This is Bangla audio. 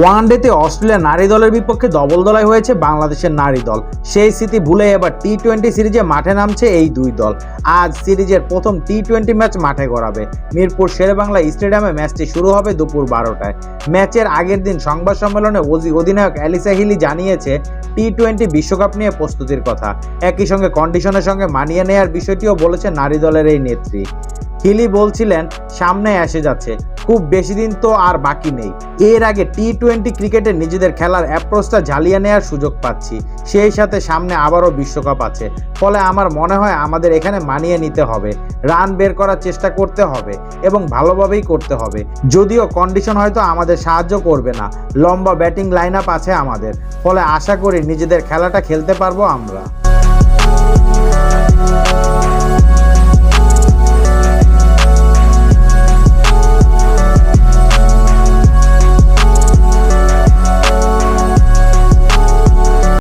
ওয়ানডেতে অস্ট্রেলিয়া নারী দলের বিপক্ষে দবল দলাই হয়েছে বাংলাদেশের নারী দল। সেই স্মৃতি ভুলে এবার টি টোয়েন্টি সিরিজে মাঠে নামছে এই দুই দল। আজ সিরিজের প্রথম টি টোয়েন্টি ম্যাচ মাঠে গড়াবে। মিরপুর শেরেবাংলা স্টেডিয়ামে ম্যাচটি শুরু হবে দুপুর বারোটায়। ম্যাচের আগের দিন সংবাদ সম্মেলনে ওজি অধিনায়ক অ্যালিসা হিলি জানিয়েছে টি টোয়েন্টি বিশ্বকাপ নিয়ে প্রস্তুতির কথা। একই সঙ্গে কন্ডিশনের সঙ্গে মানিয়ে নেয়ার বিষয়টিও বলেছে নারী দলের এই নেত্রী। হিলি বলছিলেন, সামনে এসে যাচ্ছে। খুব বেশি দিন তো আর বাকি নেই। এর আগে টি টোয়েন্টি ক্রিকেটে নিজেদের খেলার অ্যাপ্রোচটা ঝালিয়ে নেওয়ার সুযোগ পাচ্ছি। সেই সাথে সামনে আবারও বিশ্বকাপ আছে। ফলে আমার মনে হয় আমাদের এখানে মানিয়ে নিতে হবে। রান বের করার চেষ্টা করতে হবে এবং ভালোভাবেই করতে হবে। যদিও কন্ডিশন হয়তো আমাদের সাহায্য করবে না। লম্বা ব্যাটিং লাইন আপ আছে আমাদের। ফলে আশা করি নিজেদের খেলাটা খেলতে পারব আমরা।